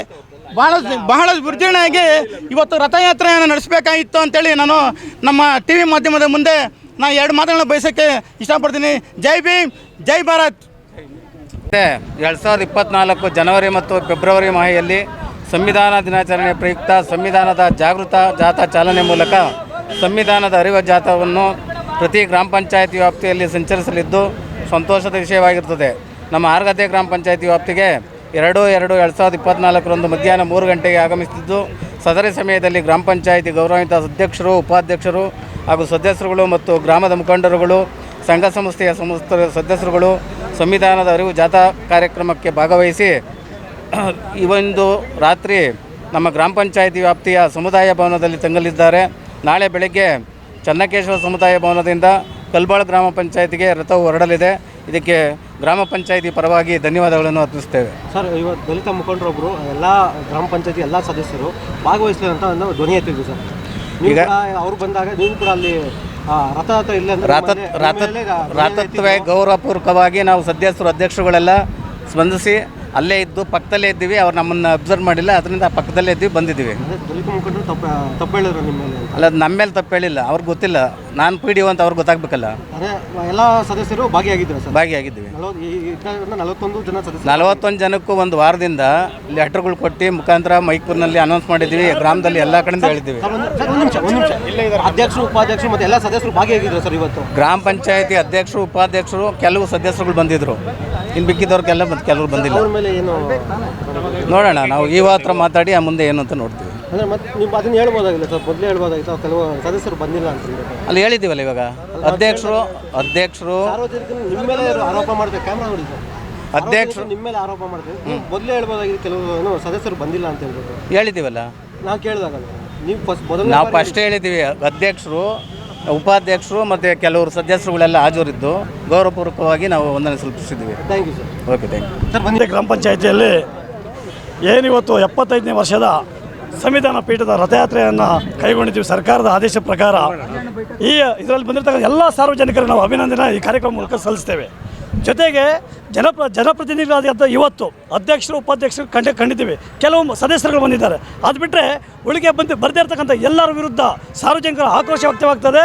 ಬಹಳ ಬಹಳ ವಿಜೃಂಭಣೆಯಾಗಿ ಇವತ್ತು ರಥಯಾತ್ರೆಯನ್ನು ನಡೆಸಬೇಕಾಗಿತ್ತು ಅಂತೇಳಿ ನಾನು ನಮ್ಮ ಟಿ ವಿ ಮಾಧ್ಯಮದ ಮುಂದೆ ನಾನು ಎರಡು ಮಾತುಗಳನ್ನ ಬಯಸೋಕ್ಕೆ ಇಷ್ಟಪಡ್ತೀನಿ. ಜೈ ಭೀಮ್, ಜೈ ಭಾರತ್. ಎರಡು ಸಾವಿರದ ಇಪ್ಪತ್ನಾಲ್ಕು ಜನವರಿ ಮತ್ತು ಫೆಬ್ರವರಿ ಮಾಹೆಯಲ್ಲಿ ಸಂವಿಧಾನ ದಿನಾಚರಣೆ ಪ್ರಯುಕ್ತ ಸಂವಿಧಾನದ ಜಾಗೃತ ಜಾಥಾ ಚಾಲನೆ ಮೂಲಕ ಸಂವಿಧಾನದ ಅರಿವ ಜಾಥಾವನ್ನು ಪ್ರತಿ ಗ್ರಾಮ ಪಂಚಾಯತಿ ವ್ಯಾಪ್ತಿಯಲ್ಲಿ ಸಂಚರಿಸಲಿದ್ದು ಸಂತೋಷದ ವಿಷಯವಾಗಿರುತ್ತದೆ ನಮ್ಮ ಆರ್ಗದ್ದೆ ಗ್ರಾಮ ಪಂಚಾಯತಿ ವ್ಯಾಪ್ತಿಗೆ ಎರಡು ಎರಡು ಎರಡು ಸಾವಿರದ ಇಪ್ಪತ್ತ್ನಾಲ್ಕರಂದು ಮಧ್ಯಾಹ್ನ ಮೂರು ಗಂಟೆಗೆ ಆಗಮಿಸುತ್ತಿದ್ದು, ಸದರಿ ಸಮಯದಲ್ಲಿ ಗ್ರಾಮ ಪಂಚಾಯಿತಿ ಗೌರವಾನ್ವಿತ ಅಧ್ಯಕ್ಷರು, ಉಪಾಧ್ಯಕ್ಷರು ಹಾಗೂ ಸದಸ್ಯರುಗಳು ಮತ್ತು ಗ್ರಾಮದ ಮುಖಂಡರುಗಳು, ಸಂಘ ಸಂಸ್ಥೆಯ ಸಂಸ್ಥ ಸದಸ್ಯರುಗಳು, ಸಂವಿಧಾನದ ಅರಿವು ಜಾಥಾ ಕಾರ್ಯಕ್ರಮಕ್ಕೆ ಭಾಗವಹಿಸಿ ಇವೊಂದು ರಾತ್ರಿ ನಮ್ಮ ಗ್ರಾಮ ಪಂಚಾಯಿತಿ ವ್ಯಾಪ್ತಿಯ ಸಮುದಾಯ ಭವನದಲ್ಲಿ ತಂಗಲಿದ್ದಾರೆ. ನಾಳೆ ಬೆಳಗ್ಗೆ ಚನ್ನಕೇಶವ ಸಮುದಾಯ ಭವನದಿಂದ ಕಲ್ಬಾಳ ಗ್ರಾಮ ಪಂಚಾಯತಿಗೆ ರಥವು ಹೊರಡಲಿದೆ. ಇದಕ್ಕೆ ಗ್ರಾಮ ಪಂಚಾಯತಿ ಪರವಾಗಿ ಧನ್ಯವಾದಗಳನ್ನು ಅರ್ಪಿಸ್ತೇವೆ ಸರ್ ಇವತ್ತು ದಲಿತ ಮುಖಂಡರೊಬ್ಬರು ಎಲ್ಲ ಗ್ರಾಮ ಪಂಚಾಯತಿ ಎಲ್ಲ ಸದಸ್ಯರು ಭಾಗವಹಿಸಲಿ ಅಂತ ಒಂದು ಧ್ವನಿ ಎತ್ತಿದ್ವಿ ಸರ್. ಈಗ- ಅವ್ರು ಬಂದಾಗ ನೀವು ಕೂಡ ಅಲ್ಲಿ ಆ, ರಥ ಹತ್ರ ಇಲ್ಲ ಅಂದ್ರೆ ರಾತ ನಿಮ್ಮ ಮೇಲೆ- ರಾತ ನಿಮ್ಮ ಮೇಲೆ ಧ್ವನಿ ರಾತತ್ವೇ ಎತ್ತಿದ್ರು. ಗೌರವಪೂರ್ವಕವಾಗಿ ನಾವು ಸದಸ್ಯರು ಅಧ್ಯಕ್ಷರುಗಳೆಲ್ಲ ಸ್ಪಂದಿಸಿ ಅಲ್ಲೇ ಇದ್ದು ಪಕ್ಕದಲ್ಲೇ ಇದ್ದೀವಿ ಅವ್ರು ನಮ್ಮನ್ನು ಅಬ್ಸರ್ವ್ ಮಾಡಿಲ್ಲ ಅದರಿಂದ ಪಕ್ಕದಲ್ಲೇ ಇದ್ದೀವಿ ಬಂದಿದ್ದೀವಿ. ತಪ್ಪು ಹೇಳಿದ್ರು ನಿಮ್ಮ ಮೇಲೆ ಅಲ್ಲ ಅದು ನಮ್ಮ ಮೇಲೆ ತಪ್ಪು ಹೇಳಿಲ್ಲ ಅವ್ರಿಗೆ ಗೊತ್ತಿಲ್ಲ. ನಾನು ಪಿ ಡಿ ಅಂತ ಅವ್ರಿಗೆ ಗೊತ್ತಾಗಬೇಕಲ್ಲ. ಅದೇ ಎಲ್ಲ ಸದಸ್ಯರು ಭಾಗಿಯಾಗಿದ್ರು ಸರ್? ಭಾಗಿಯಾಗಿದ್ದೀವಿ. ನಲವತ್ತು ಈ ಇದ್ರಿಂದ ನಲವತ್ತೊಂದು ಜನ ಸದಸ್ಯರು ನಲವತ್ತೊಂದು ಜನಕ್ಕೂ ಒಂದು ವಾರದಿಂದ ಲೆಟರ್ಗಳು ಕೊಟ್ಟು ಮುಖಾಂತರ ಮೈಕೂರಿನಲ್ಲಿ ಅನೌನ್ಸ್ ಮಾಡಿದ್ದೀವಿ ಗ್ರಾಮದಲ್ಲಿ ಎಲ್ಲ ಕಡೆಯಿಂದ ಹೇಳಿದ್ದೀವಿ. ಸರ್ ಒಂದು ಸರ್, ಒಂದು ನಿಮಿಷ ಒಂದು ನಿಮಿಷ. ಅಧ್ಯಕ್ಷರು ಉಪಾಧ್ಯಕ್ಷರು ಮತ್ತೆ ಎಲ್ಲ ಸದಸ್ಯರು ಭಾಗಿಯಾಗಿದ್ರು ಸರ್ ಇವತ್ತು? ಗ್ರಾಮ ಪಂಚಾಯತಿ ಅಧ್ಯಕ್ಷರು ಉಪಾಧ್ಯಕ್ಷರು ಕೆಲವು ಸದಸ್ಯರುಗಳು ಬಂದಿದ್ರು. ಇನ್ನು ಬಿಕ್ಕಿದವ್ರಿಗೆಲ್ಲ ಬಂದು ಕೆಲವರು ಬಂದಿಲ್ಲ. ಅವ್ರ ಮೇಲೆ ಏನು ನೋಡೋಣ ನಾವು ಈ ಹತ್ರ ಮಾತಾಡಿ ಆ ಮುಂದೆ ಏನು ಅಂತ ನೋಡ್ತೀವಿ. ಅಂದರೆ ಮತ್ತೆ ನೀವು ಅದನ್ನ ಹೇಳ್ಬೋದಾಗಿಲ್ಲ ಸರ್ ಮೊದಲೇ ಹೇಳ್ಬೋದಾಗಿತ್ತು. ಕೆಲವು ಸದಸ್ಯರು ಬಂದಿಲ್ಲ ಅಂತ. ಅಲ್ಲಿ ಹೇಳಿದ್ದೀವಲ್ಲ ಇವಾಗ? ಅಧ್ಯಕ್ಷರು ಅಧ್ಯಕ್ಷರು. ಸಾರ್ವಜನಿಕರು ನಿಮ್ಮ ಮೇಲೆ ಆರೋಪ ಮಾಡ್ತಾರೆ ಕ್ಯಾಮ್ರಾ ನೋಡಿ ಸರ್. ಅಧ್ಯಕ್ಷರು. ನಿಮ್ಮ ಮೇಲೆ ಆರೋಪ ಮಾಡ್ತಾರೆ. ನೀವು ಮೊದಲೇ ಹೇಳ್ಬೋದಾಗಿತ್ತು ಕೆಲವು ಏನು ಸದಸ್ಯರು ಬಂದಿಲ್ಲ ಅಂತ ಹೇಳ್ಬಿಟ್ಟು. ಹೇಳಿದ್ದೀವಲ್ಲ? ನಾವು ಕೇಳಿದಾಗ ನೀವು ಫಸ್ಟ್ ಮೊದಲು ನಾವು ಫಸ್ಟ್ ಹೇಳಿದ್ದೀವಿ ಅಧ್ಯಕ್ಷರು ಉಪಾಧ್ಯಕ್ಷರು ಮತ್ತು ಕೆಲವರು ಸದಸ್ಯರುಗಳೆಲ್ಲ ಹಾಜರಿದ್ದು ಗೌರವಪೂರ್ವಕವಾಗಿ ನಾವು ವಂದನೆ ಸಲ್ಲಿಸಿದ್ದೀವಿ thank you sir okay thank you sir ಬಂದಿದೆ ಗ್ರಾಮ ಪಂಚಾಯಿತಿಯಲ್ಲಿ ಏನಿವತ್ತು ಎಪ್ಪತ್ತೈದನೇ ವರ್ಷದ ಸಂವಿಧಾನ ಪೀಠದ ರಥಯಾತ್ರೆಯನ್ನು ಕೈಗೊಂಡಿದ್ದೀವಿ ಸರ್ಕಾರದ ಆದೇಶ ಪ್ರಕಾರ. ಈ ಇದರಲ್ಲಿ ಬಂದಿರತಕ್ಕಂಥ ಎಲ್ಲ ಸಾರ್ವಜನಿಕರು ನಾವು ಅಭಿನಂದನೆ ಈ ಕಾರ್ಯಕ್ರಮ ಮೂಲಕ ಸಲ್ಲಿಸ್ತೇವೆ. ಜೊತೆಗೆ ಜನಪ್ರ ಜನಪ್ರತಿನಿಧಿಗಳಾದಂಥ ಇವತ್ತು ಅಧ್ಯಕ್ಷರು, ಉಪಾಧ್ಯಕ್ಷರು ಕಂಡ, ಕಂಡಿದ್ದೀವಿ. ಕೆಲವು ಸದಸ್ಯರುಗಳು ಬಂದಿದ್ದಾರೆ. ಅದು ಬಿಟ್ಟರೆ ಉಳಿಗೆ ಬಂದು ಬರದೇ ಇರತಕ್ಕಂಥ ಎಲ್ಲರ ವಿರುದ್ಧ ಸಾರ್ವಜನಿಕರ ಆಕ್ರೋಶ ವ್ಯಕ್ತವಾಗ್ತದೆ.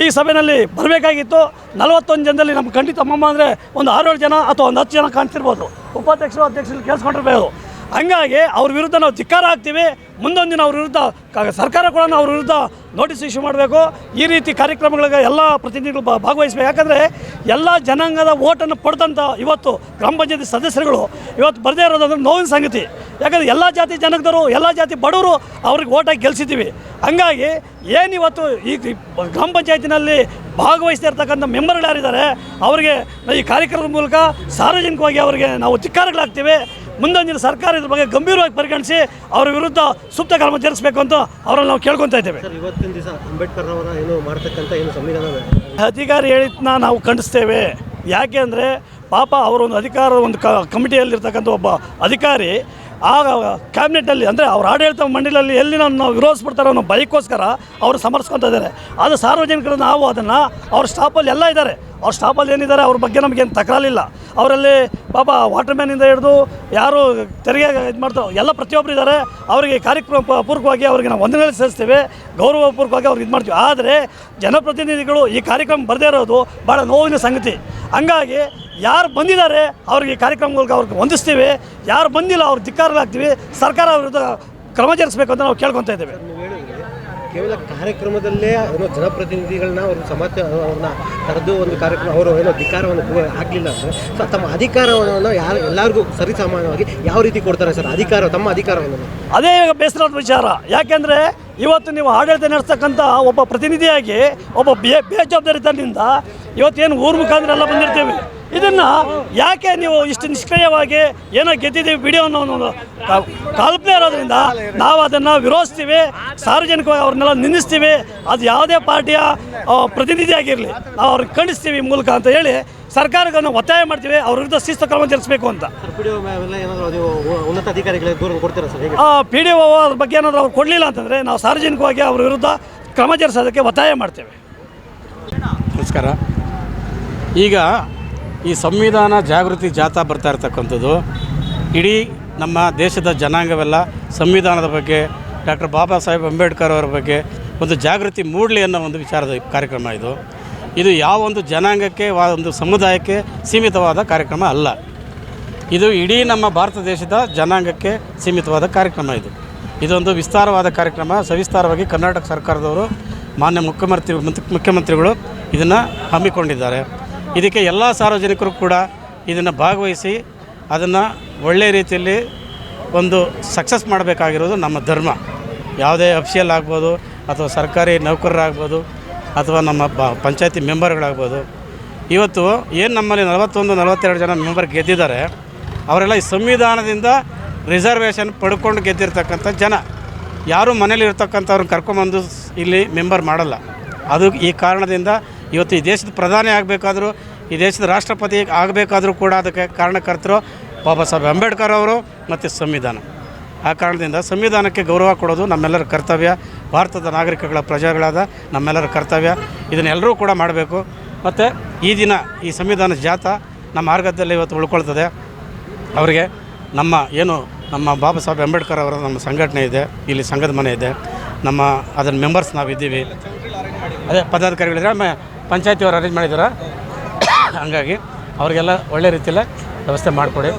ಈ ಸಭೆಯಲ್ಲಿ ಬರಬೇಕಾಗಿತ್ತು. ನಲವತ್ತೊಂದು ಜನದಲ್ಲಿ ನಮ್ಮ ಖಂಡಿತ ಅಮ್ಮಮ್ಮ ಅಂದರೆ ಒಂದು ಆರೇಳು ಜನ ಅಥವಾ ಒಂದು ಹತ್ತು ಜನ ಕಾಣ್ತಿರ್ಬೋದು. ಉಪಾಧ್ಯಕ್ಷರು, ಅಧ್ಯಕ್ಷರು ಕೇಳಿಸ್ಕೊಂಡಿರ್ಬೋದು. ಹಂಗಾಗಿ ಅವ್ರ ವಿರುದ್ಧ ನಾವು ಧಿಕ್ಕಾರ ಹಾಕ್ತೀವಿ ಮುಂದೊಂದು ದಿನ ಅವ್ರ ವಿರುದ್ಧ ಸರ್ಕಾರ ಕೂಡ ಅವ್ರ ವಿರುದ್ಧ ನೋಟಿಸ್ ಇಶ್ಯೂ ಮಾಡಬೇಕು. ಈ ರೀತಿ ಕಾರ್ಯಕ್ರಮಗಳಿಗೆ ಎಲ್ಲ ಪ್ರತಿನಿಧಿಗಳು ಭಾಗವಹಿಸಬೇಕು. ಯಾಕಂದರೆ ಎಲ್ಲ ಜನಾಂಗದ ಓಟನ್ನು ಪಡೆದಂಥ ಇವತ್ತು ಗ್ರಾಮ ಪಂಚಾಯತಿ ಸದಸ್ಯರುಗಳು ಇವತ್ತು ಬರದೇ ಇರೋದಂದ್ರೆ ನೋವಿನ ಸಂಗತಿ. ಯಾಕಂದರೆ ಎಲ್ಲ ಜಾತಿ ಜನಕದರು ಎಲ್ಲ ಜಾತಿ ಬಡವರು ಅವ್ರಿಗೆ ಓಟಾಗಿ ಗೆಲ್ಸಿದ್ದೀವಿ. ಹಂಗಾಗಿ ಏನಿವತ್ತು ಈ ಗ್ರಾಮ ಪಂಚಾಯತಿನಲ್ಲಿ ಭಾಗವಹಿಸ್ತಾ ಇರ್ತಕ್ಕಂಥ ಮೆಂಬರ್ಗಳು ಯಾರಿದ್ದಾರೆ, ಅವರಿಗೆ ಈ ಕಾರ್ಯಕ್ರಮದ ಮೂಲಕ ಸಾರ್ವಜನಿಕವಾಗಿ ಅವರಿಗೆ ನಾವು ಧಿಕ್ಕಾರಗಳಾಗ್ತೀವಿ. ಮುಂದೊಂದು ದಿನ ಸರ್ಕಾರ ಇದ್ರ ಬಗ್ಗೆ ಗಂಭೀರವಾಗಿ ಪರಿಗಣಿಸಿ ಅವರ ವಿರುದ್ಧ ಸೂಕ್ತ ಕ್ರಮ ಜರುಗಿಸಬೇಕು ಅಂತ ಅವರನ್ನು ನಾವು ಕೇಳ್ಕೊತಾ ಇದ್ದೇವೆ. ಇವತ್ತಿನ ದಿವಸ ಅಂಬೇಡ್ಕರ್ ಅವರ ಏನು ಮಾಡ್ತಕ್ಕಂಥ ಏನು ಸಂವಿಧಾನ ಅಧಿಕಾರಿ ಹೇಳಿದ್ನ ನಾವು ಖಂಡಿಸ್ತೇವೆ. ಯಾಕೆ ಅಂದರೆ ಪಾಪ ಅವರೊಂದು ಅಧಿಕಾರದ ಒಂದು ಕ ಕಮಿಟಿಯಲ್ಲಿರ್ತಕ್ಕಂಥ ಒಬ್ಬ ಅಧಿಕಾರಿ ಆ ಕ್ಯಾಬಿನೆಟಲ್ಲಿ ಅಂದರೆ ಅವ್ರ ಆಡಳಿತ ಮಂಡಳಿಯಲ್ಲಿ ಎಲ್ಲಿ ನಾವು ವಿರೋಧಿಸ್ಬಿಡ್ತಾರೋ ಅನ್ನೋ ಬೈಕೋಸ್ಕರ ಅವರು ಸಮರ್ಸ್ಕೊತಾ ಇದ್ದಾರೆ. ಅದು ಸಾರ್ವಜನಿಕರು ನಾವು ಅದನ್ನು ಅವ್ರ ಸ್ಟಾಫಲ್ಲಿ ಎಲ್ಲ ಇದ್ದಾರೆ. ಅವ್ರ ಸ್ಟಾಫಲ್ಲಿ ಏನಿದ್ದಾರೆ ಅವ್ರ ಬಗ್ಗೆ ನಮಗೇನು ತಕರಾಲಿಲ್ಲ ಅವರಲ್ಲಿ ಪಾಪ ವಾಟರ್ಮ್ಯಾನಿಂದ ಹಿಡಿದು ಯಾರು ತೆರಿಗೆ ಇದು ಮಾಡ್ತಾರೋ ಎಲ್ಲ ಪ್ರತಿಯೊಬ್ಬರು ಇದ್ದಾರೆ ಅವರಿಗೆ ಕಾರ್ಯಕ್ರಮ ಪೂರ್ವಕವಾಗಿ ಅವರಿಗೆ ನಾವು ವಂದನೆ ಸಲ್ಲಿಸ್ತೇವೆ. ಗೌರವಪೂರ್ವಕವಾಗಿ ಅವ್ರಿಗೆ ಇದು ಮಾಡ್ತೀವಿ. ಆದರೆ ಜನಪ್ರತಿನಿಧಿಗಳು ಈ ಕಾರ್ಯಕ್ರಮ ಬರದೇ ಇರೋದು ಭಾಳ ನೋವಿನ ಸಂಗತಿ. ಹಂಗಾಗಿ ಯಾರು ಬಂದಿದ್ದಾರೆ ಅವ್ರಿಗೆ ಈ ಕಾರ್ಯಕ್ರಮ ಮೂಲಕ ಅವ್ರಿಗೆ ಹೊಂದಿಸ್ತೀವಿ ಯಾರು ಬಂದಿಲ್ಲ ಅವ್ರು ಧಿಕ್ಕಾರಲಾಗ್ತೀವಿ ಸರ್ಕಾರ ಅವ್ರ ವಿರುದ್ಧ ಕ್ರಮ ಜರುಗಿಸ್ಬೇಕು ಅಂತ ನಾವು ಕೇಳ್ಕೊತಾ ಇದ್ದೇವೆ. ಕೇವಲ ಕಾರ್ಯಕ್ರಮದಲ್ಲೇ ಏನೋ ಜನಪ್ರತಿನಿಧಿಗಳನ್ನ ಅವ್ರ ಸಮಾಜ ಅವ್ರನ್ನ ಕರೆದು ಒಂದು ಕಾರ್ಯಕ್ರಮ ಅವರು ಏನೋ ಅಧಿಕಾರವನ್ನು ಆಗಲಿಲ್ಲ ಅಂದರೆ ಸೊ ತಮ್ಮ ಅಧಿಕಾರವನ್ನು ಯಾರು ಎಲ್ಲರಿಗೂ ಸರಿಸಾಮಾನ್ಯವಾಗಿ ಯಾವ ರೀತಿ ಕೊಡ್ತಾರೆ ಸರ್? ಅಧಿಕಾರ, ತಮ್ಮ ಅಧಿಕಾರವನ್ನು? ಅದೇ ಬೇಸರದ ವಿಚಾರ. ಯಾಕೆಂದರೆ ಇವತ್ತು ನೀವು ಆಡಳಿತ ನಡೆಸ್ತಕ್ಕಂಥ ಒಬ್ಬ ಪ್ರತಿನಿಧಿಯಾಗಿ, ಒಬ್ಬ ಬೇ ಬೇಜವಾಬ್ದಾರಿತನದಿಂದ ಇವತ್ತೇನು ಊರು ಮುಖಾಂತರ ಎಲ್ಲ ಬಂದಿರ್ತೀವಿ. ಇದನ್ನು ಯಾಕೆ ನೀವು ಇಷ್ಟು ನಿಷ್ಕ್ರಿಯವಾಗಿ ಏನೋ ಗೆದ್ದಿದ್ದೀವಿ ವಿಡಿಯೋ ಅನ್ನೋ ಒಂದು ಕಲ್ಪನೆ ಇರೋದ್ರಿಂದ ನಾವು ಅದನ್ನು ವಿರೋಧಿಸ್ತೀವಿ, ಸಾರ್ವಜನಿಕವಾಗಿ ಅವ್ರನ್ನೆಲ್ಲ ನಿಂದಿಸ್ತೀವಿ, ಅದು ಯಾವುದೇ ಪಾರ್ಟಿಯ ಪ್ರತಿನಿಧಿ ಪ್ರತಿನಿಧಿಯಾಗಿರಲಿ, ನಾವು ಅವ್ರಿಗೆ ಖಂಡಿಸ್ತೀವಿ ಮೂಲಕ ಅಂತ ಹೇಳಿ ಸರ್ಕಾರಗಳನ್ನು ಒತ್ತಾಯ ಮಾಡ್ತೀವಿ, ಅವ್ರ ವಿರುದ್ಧ ಶಿಸ್ತು ಕ್ರಮ ಜರುಗಿಸಬೇಕು ಅಂತ. ಪಿ ಡಿ ಒ ಅದ್ರ ಬಗ್ಗೆ ಏನಾದರೂ ಅವ್ರು ಕೊಡಲಿಲ್ಲ ಅಂತಂದರೆ ನಾವು ಸಾರ್ವಜನಿಕವಾಗಿ ಅವ್ರ ವಿರುದ್ಧ ಕ್ರಮ ಜರುಗಿಸೋದಕ್ಕೆ ಒತ್ತಾಯ ಮಾಡ್ತೇವೆ. ನಮಸ್ಕಾರ. ಈಗ ಈ ಸಂವಿಧಾನ ಜಾಗೃತಿ ಜಾಥಾ ಬರ್ತಾ ಇರ್ತಕ್ಕಂಥದ್ದು. ಇಡೀ ನಮ್ಮ ದೇಶದ ಜನಾಂಗವೆಲ್ಲ ಸಂವಿಧಾನದ ಬಗ್ಗೆ ಡಾಕ್ಟರ್ ಬಾಬಾ ಸಾಹೇಬ್ ಅಂಬೇಡ್ಕರ್ ಅವರ ಬಗ್ಗೆ ಒಂದು ಜಾಗೃತಿ ಮೂಡಲಿ ಅನ್ನೋ ಒಂದು ವಿಚಾರದ ಕಾರ್ಯಕ್ರಮ ಇದು. ಇದು ಯಾವ ಒಂದು ಜನಾಂಗಕ್ಕೆ ಒಂದು ಸಮುದಾಯಕ್ಕೆ ಸೀಮಿತವಾದ ಕಾರ್ಯಕ್ರಮ ಅಲ್ಲ. ಇದು ಇಡೀ ನಮ್ಮ ಭಾರತ ದೇಶದ ಜನಾಂಗಕ್ಕೆ ಸೀಮಿತವಾದ ಕಾರ್ಯಕ್ರಮ ಇದು. ಇದೊಂದು ವಿಸ್ತಾರವಾದ ಕಾರ್ಯಕ್ರಮ. ಸವಿಸ್ತಾರವಾಗಿ ಕರ್ನಾಟಕ ಸರ್ಕಾರದವರು ಮಾನ್ಯ ಮುಖ್ಯಮಂತ್ರಿ ಮುಖ್ಯ- ಮುಖ್ಯಮಂತ್ರಿಗಳು ಇದನ್ನು ಹಮ್ಮಿಕೊಂಡಿದ್ದಾರೆ. ಇದಕ್ಕೆ ಎಲ್ಲ ಸಾರ್ವಜನಿಕರು ಕೂಡ ಇದನ್ನು ಭಾಗವಹಿಸಿ ಅದನ್ನು ಒಳ್ಳೆಯ ರೀತಿಯಲ್ಲಿ ಒಂದು ಸಕ್ಸಸ್ ಮಾಡಬೇಕಾಗಿರೋದು ನಮ್ಮ ಧರ್ಮ. ಯಾವುದೇ ಅಫಿಷಿಯಲ್ ಆಗ್ಬೋದು ಅಥವಾ ಸರ್ಕಾರಿ ನೌಕರರಾಗ್ಬೋದು ಅಥವಾ ನಮ್ಮ ಬ, ಪಂಚಾಯತಿ ಮೆಂಬರ್ಗಳಾಗ್ಬೋದು. ಇವತ್ತು ಏನು ನಮ್ಮಲ್ಲಿ ನಲವತ್ತೊಂದು, ನಲವತ್ತೆರಡು ಜನ ಮೆಂಬರ್ ಗೆದ್ದಿದ್ದಾರೆ, ಅವರೆಲ್ಲ ಈ ಸಂವಿಧಾನದಿಂದ ರಿಸರ್ವೇಷನ್ ಪಡ್ಕೊಂಡು ಗೆದ್ದಿರ್ತಕ್ಕಂಥ ಜನ. ಯಾರೂ ಮನೇಲಿ ಇರ್ತಕ್ಕಂಥವ್ರನ್ನ ಕರ್ಕೊಂಬಂದು ಇಲ್ಲಿ ಮೆಂಬರ್ ಮಾಡಲ್ಲ. ಅದು ಈ ಕಾರಣದಿಂದ ಇವತ್ತು ಈ ದೇಶದ ಪ್ರಧಾನಿ ಆಗಬೇಕಾದ್ರೂ, ಈ ದೇಶದ ರಾಷ್ಟ್ರಪತಿ ಆಗಬೇಕಾದ್ರೂ ಕೂಡ ಅದಕ್ಕೆ ಕಾರಣಕರ್ತರು ಬಾಬಾ ಸಾಹೇಬ್ ಅಂಬೇಡ್ಕರ್ ಅವರು ಮತ್ತು ಸಂವಿಧಾನ. ಆ ಕಾರಣದಿಂದ ಸಂವಿಧಾನಕ್ಕೆ ಗೌರವ ಕೊಡೋದು ನಮ್ಮೆಲ್ಲರ ಕರ್ತವ್ಯ. ಭಾರತದ ನಾಗರಿಕಗಳ ಪ್ರಜೆಗಳಾದ ನಮ್ಮೆಲ್ಲರ ಕರ್ತವ್ಯ. ಇದನ್ನೆಲ್ಲರೂ ಕೂಡ ಮಾಡಬೇಕು. ಮತ್ತು ಈ ದಿನ ಈ ಸಂವಿಧಾನ ಜಾತ ನಮ್ಮ ಮಾರ್ಗದಲ್ಲಿ ಇವತ್ತು ಉಳ್ಕೊಳ್ತದೆ. ಅವರಿಗೆ ನಮ್ಮ ಏನು ನಮ್ಮ ಬಾಬಾ ಸಾಹೇಬ್ ಅಂಬೇಡ್ಕರ್ ಅವರ ನಮ್ಮ ಸಂಘಟನೆ ಇದೆ, ಇಲ್ಲಿ ಸಂಘದ ಮನೆ ಇದೆ. ನಮ್ಮ ಅದನ್ನು ಮೆಂಬರ್ಸ್ ನಾವಿದ್ದೀವಿ. ಅದೇ ಪದಾಧಿಕಾರಿಗಳಿದ್ರೆ ಆಮೇಲೆ ಪಂಚಾಯತಿಯವರು ಅರೇಂಜ್ ಮಾಡಿದ್ದಾರೆ ಹಾಗಾಗಿ ಅವರಿಗೆಲ್ಲ ಒಳ್ಳೆ ರೀತಿಯಲ್ಲೇ ವ್ಯವಸ್ಥೆ ಮಾಡಿಕೊಡಿ.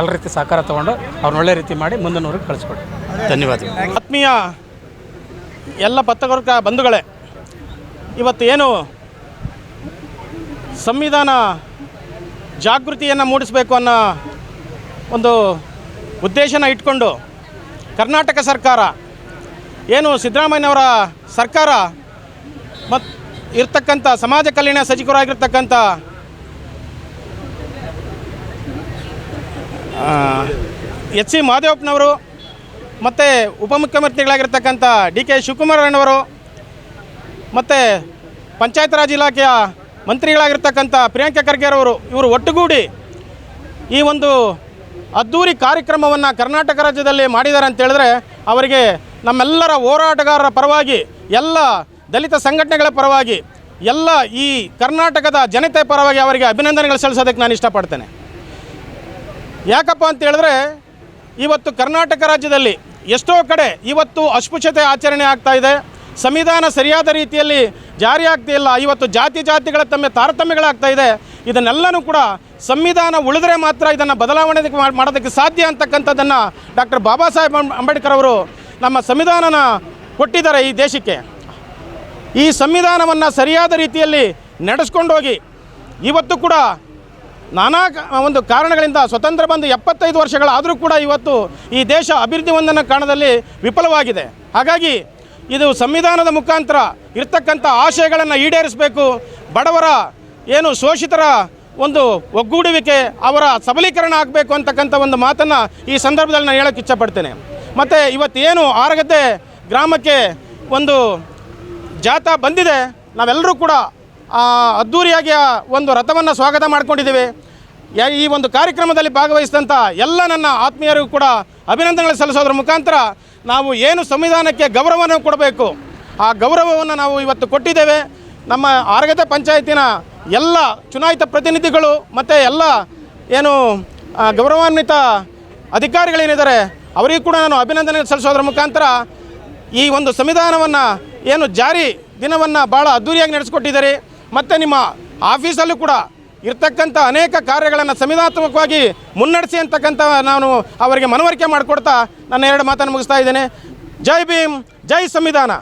ಎಲ್ಲ ರೀತಿ ಸಹಕಾರ ತೊಗೊಂಡು ಅವ್ರನ್ನ ಒಳ್ಳೆ ರೀತಿ ಮಾಡಿ ಮುಂದಿನವ್ರಿಗೆ ಕಳಿಸ್ಕೊಡಿ. ಧನ್ಯವಾದ ಆತ್ಮೀಯ ಎಲ್ಲ ಪತ್ರಕರ್ತ ಬಂಧುಗಳೇ ಇವತ್ತು ಏನು ಸಂವಿಧಾನ ಜಾಗೃತಿಯನ್ನು ಮೂಡಿಸಬೇಕು ಅನ್ನೋ ಒಂದು ಉದ್ದೇಶನ ಇಟ್ಕೊಂಡು ಕರ್ನಾಟಕ ಸರ್ಕಾರ ಏನು ಸಿದ್ದರಾಮಯ್ಯನವರ ಸರ್ಕಾರ ಮತ್ತು ಇರ್ತಕ್ಕಂಥ ಸಮಾಜ ಕಲ್ಯಾಣ ಸಚಿವರಾಗಿರ್ತಕ್ಕಂಥ ಎಚ್ ಸಿ ಮಹದೇವಪ್ಪನವರು ಮತ್ತು ಉಪಮುಖ್ಯಮಂತ್ರಿಗಳಾಗಿರ್ತಕ್ಕಂಥ ಡಿ ಕೆ ಶಿವಕುಮಾರಣ್ಣವರು ಮತ್ತು ಪಂಚಾಯತ್ ರಾಜ್ ಇಲಾಖೆಯ ಮಂತ್ರಿಗಳಾಗಿರ್ತಕ್ಕಂಥ ಪ್ರಿಯಾಂಕ ಖರ್ಗೆರವರು, ಇವರು ಒಟ್ಟುಗೂಡಿ ಈ ಒಂದು ಅದ್ಧೂರಿ ಕಾರ್ಯಕ್ರಮವನ್ನು ಕರ್ನಾಟಕ ರಾಜ್ಯದಲ್ಲಿ ಮಾಡಿದ್ದಾರೆ ಅಂತೇಳಿದ್ರೆ ಅವರಿಗೆ ನಮ್ಮೆಲ್ಲರ ಹೋರಾಟಗಾರರ ಪರವಾಗಿ ಎಲ್ಲ ದಲಿತ ಸಂಘಟನೆಗಳ ಪರವಾಗಿ ಎಲ್ಲ ಈ ಕರ್ನಾಟಕದ ಜನತೆ ಪರವಾಗಿ ಅವರಿಗೆ ಅಭಿನಂದನೆಗಳು ಸಲ್ಲಿಸೋದಕ್ಕೆ ನಾನು ಇಷ್ಟಪಡ್ತೇನೆ. ಯಾಕಪ್ಪ ಅಂತ ಹೇಳಿದ್ರೆ, ಇವತ್ತು ಕರ್ನಾಟಕ ರಾಜ್ಯದಲ್ಲಿ ಎಷ್ಟೋ ಕಡೆ ಇವತ್ತು ಅಸ್ಪೃಶ್ಯತೆ ಆಚರಣೆ ಆಗ್ತಾ ಇದೆ. ಸಂವಿಧಾನ ಸರಿಯಾದ ರೀತಿಯಲ್ಲಿ ಜಾರಿ ಆಗ್ತಾ ಇಲ್ಲ. ಇವತ್ತು ಜಾತಿ ಜಾತಿಗಳ ತಮ್ಮ ತಾರತಮ್ಯಗಳಾಗ್ತಾ ಇದೆ. ಇದನ್ನೆಲ್ಲನೂ ಕೂಡ ಸಂವಿಧಾನ ಉಳಿದ್ರೆ ಮಾತ್ರ ಇದನ್ನು ಬದಲಾವಣೆ ಮಾಡ್- ಮಾಡೋದಕ್ಕೆ ಸಾಧ್ಯ ಅಂತಕ್ಕಂಥದ್ದನ್ನು ಡಾಕ್ಟರ್ ಬಾಬಾ ಸಾಹೇಬ್ ಅಂಬೇಡ್ಕರ್ ಅವರು ನಮ್ಮ ಸಂವಿಧಾನನ ಕೊಟ್ಟಿದ್ದಾರೆ ಈ ದೇಶಕ್ಕೆ. ಈ ಸಂವಿಧಾನವನ್ನು ಸರಿಯಾದ ರೀತಿಯಲ್ಲಿ ನಡೆಸ್ಕೊಂಡು ಹೋಗಿ ಇವತ್ತು ಕೂಡ ನಾನಾ ಒಂದು ಕಾರಣಗಳಿಂದ ಸ್ವತಂತ್ರ ಬಂದು ಎಪ್ಪತ್ತೈದು ವರ್ಷಗಳಾದರೂ ಕೂಡ ಇವತ್ತು ಈ ದೇಶ ಅಭಿವೃದ್ಧಿ ಹೊಂದನ ಕಾರಣದಲ್ಲಿ ವಿಫಲವಾಗಿದೆ. ಹಾಗಾಗಿ ಇದು ಸಂವಿಧಾನದ ಮುಖಾಂತರ ಇರ್ತಕ್ಕಂಥ ಆಶಯಗಳನ್ನು ಈಡೇರಿಸಬೇಕು, ಬಡವರ ಏನು ಶೋಷಿತರ ಒಂದು ಒಗ್ಗೂಡುವಿಕೆ, ಅವರ ಸಬಲೀಕರಣ ಆಗಬೇಕು ಅಂತಕ್ಕಂಥ ಒಂದು ಮಾತನ್ನು ಈ ಸಂದರ್ಭದಲ್ಲಿ ನಾನು ಹೇಳೋಕ್ಕೆ ಇಚ್ಛಪಡ್ತೇನೆ. ಮತ್ತು ಇವತ್ತೇನು ಆರಗದ್ದೆ ಗ್ರಾಮಕ್ಕೆ ಒಂದು ಜಾಥಾ ಬಂದಿದೆ. ನಾವೆಲ್ಲರೂ ಕೂಡ ಅದ್ಧೂರಿಯಾಗಿ ಒಂದು ರಥವನ್ನು ಸ್ವಾಗತ ಮಾಡ್ಕೊಂಡಿದ್ದೀವಿ. ಈ ಒಂದು ಕಾರ್ಯಕ್ರಮದಲ್ಲಿ ಭಾಗವಹಿಸಿದಂಥ ಎಲ್ಲ ನನ್ನ ಆತ್ಮೀಯರಿಗೂ ಕೂಡ ಅಭಿನಂದನೆಗಳು ಸಲ್ಲಿಸೋದ್ರ ಮುಖಾಂತರ ನಾವು ಏನು ಸಂವಿಧಾನಕ್ಕೆ ಗೌರವವನ್ನು ಕೊಡಬೇಕು, ಆ ಗೌರವವನ್ನು ನಾವು ಇವತ್ತು ಕೊಟ್ಟಿದ್ದೇವೆ. ನಮ್ಮ ಆರಗತೆ ಪಂಚಾಯತಿನ ಎಲ್ಲ ಚುನಾಯಿತ ಪ್ರತಿನಿಧಿಗಳು ಮತ್ತು ಎಲ್ಲ ಏನು ಗೌರವಾನ್ವಿತ ಅಧಿಕಾರಿಗಳೇನಿದ್ದಾರೆ, ಅವರಿಗೂ ಕೂಡ ನಾನು ಅಭಿನಂದನೆ ಸಲ್ಲಿಸೋದ್ರ ಮುಖಾಂತರ ಈ ಒಂದು ಸಂವಿಧಾನವನ್ನು ಏನು ಜಾರಿ ದಿನವನ್ನು ಭಾಳ ಅದ್ದೂರಿಯಾಗಿ ನಡೆಸಿಕೊಟ್ಟಿದ್ದಾರೆ. ಮತ್ತು ನಿಮ್ಮ ಆಫೀಸಲ್ಲೂ ಕೂಡ ಇರ್ತಕ್ಕಂಥ ಅನೇಕ ಕಾರ್ಯಗಳನ್ನು ಸಂವಿಧಾನಾತ್ಮಕವಾಗಿ ಮುನ್ನಡೆಸಿ ಅಂತಕ್ಕಂಥ ನಾನು ಅವರಿಗೆ ಮನವರಿಕೆ ಮಾಡಿಕೊಡ್ತಾ ನನ್ನ ಎರಡು ಮಾತನ್ನು ಮುಗಿಸ್ತಾ ಇದ್ದೇನೆ. ಜೈ ಭೀಮ್, ಜೈ ಸಂವಿಧಾನ.